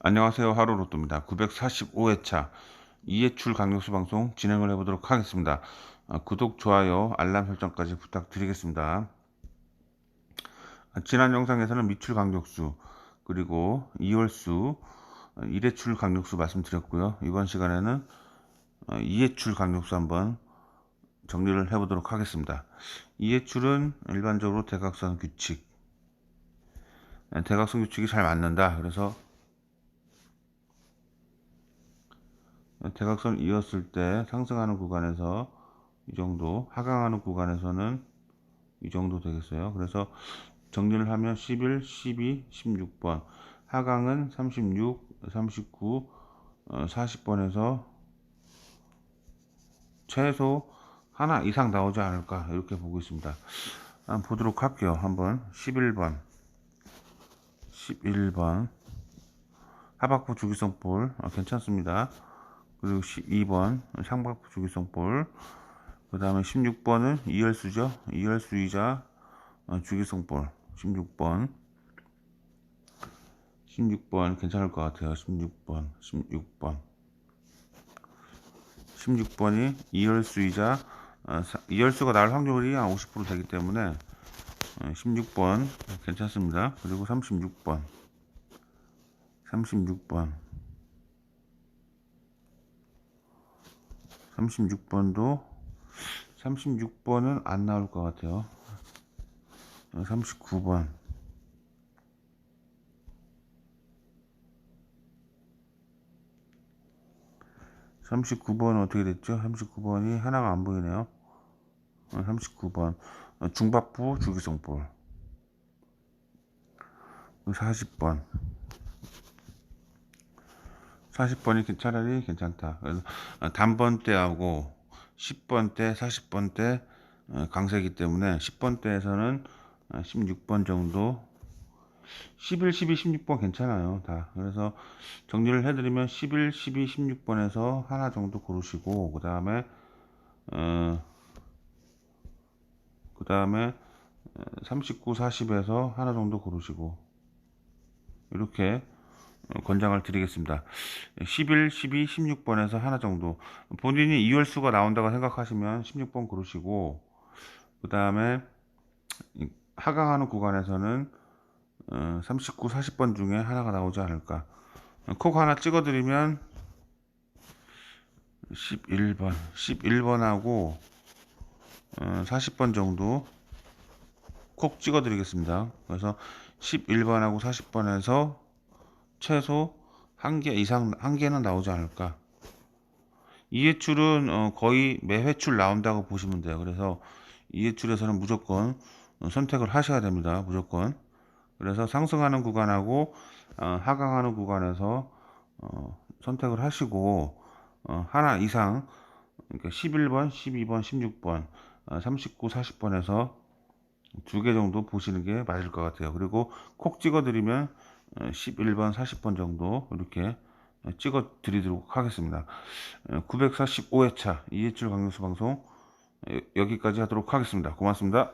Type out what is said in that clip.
안녕하세요. 하루로또입니다. 945회차 이해출 강력수 방송 진행을 해보도록 하겠습니다. 아, 구독, 좋아요, 알람 설정까지 부탁드리겠습니다. 아, 지난 영상에서는 미출 강력수 그리고 이월수 어, 일회출 강력수 말씀드렸고요. 이번 시간에는 어, 이해출 강력수 한번 정리를 해보도록 하겠습니다. 이해출은 일반적으로 대각선 규칙 네, 대각선 규칙이 잘 맞는다. 그래서 대각선 이었을 때 상승하는 구간에서 이 정도, 하강하는 구간에서는 이 정도 되겠어요. 그래서 정리를 하면 11, 12, 16번, 하강은 36, 39, 40번에서 최소 하나 이상 나오지 않을까 이렇게 보고 있습니다. 한번 보도록 할게요. 한번 11번, 11번 하박부 주기성 볼 아, 괜찮습니다. 그리고 12번 상박부 주기성 볼. 그 다음에 16번은 이열수죠. 이열수이자 어, 주기성 볼. 16번. 16번 괜찮을 것 같아요. 16번. 16번. 16번이 이열수이자 어, 사- 이열수가 나올 확률이 한 50% 되기 때문에 16번 괜찮습니다. 그리고 36번. 36번. 36번도 36번은 안 나올 것 같아요. 39번. (39번) 어떻게 됐죠? (39번이) 하나가 안 보이네요. 어, 39번 어, 중박부 주기성볼 40번 40번이 차라리 괜찮다. 그래서 어, 단번 대하고 10번 대, 40번 대 어, 강세기 때문에 10번 대에서는 16번 정도 11, 12, 16번 괜찮아요. 다. 그래서 정리를 해드리면 11, 12, 16번에서 하나 정도 고르시고 그 다음에 어, 그 다음에 39, 40에서 하나 정도 고르시고 이렇게 어, 권장을 드리겠습니다. 11, 12, 16번에서 하나 정도 본인이 이월수가 나온다고 생각하시면 16번 고르시고 그 다음에 하강하는 구간에서는 39, 40번 중에 하나가 나오지 않을까 콕 하나 찍어드리면 11번 11번하고 40번 정도 콕 찍어 드리겠습니다. 그래서 11번하고 40번에서 최소 한 개 이상 한 개는 나오지 않을까. 이 회출은 어, 거의 매 회출 나온다고 보시면 돼요. 그래서 이 회출에서는 무조건 선택을 하셔야 됩니다. 무조건. 그래서 상승하는 구간하고 어, 하강하는 구간에서 어, 선택을 하시고 어, 하나 이상 그러니까 11번, 12번, 16번, 39, 40번에서 두 개 정도 보시는 게 맞을 것 같아요. 그리고 콕 찍어 드리면 11번, 40번 정도 이렇게 찍어 드리도록 하겠습니다. 945회차 이해출 강력수 방송 여기까지 하도록 하겠습니다. 고맙습니다.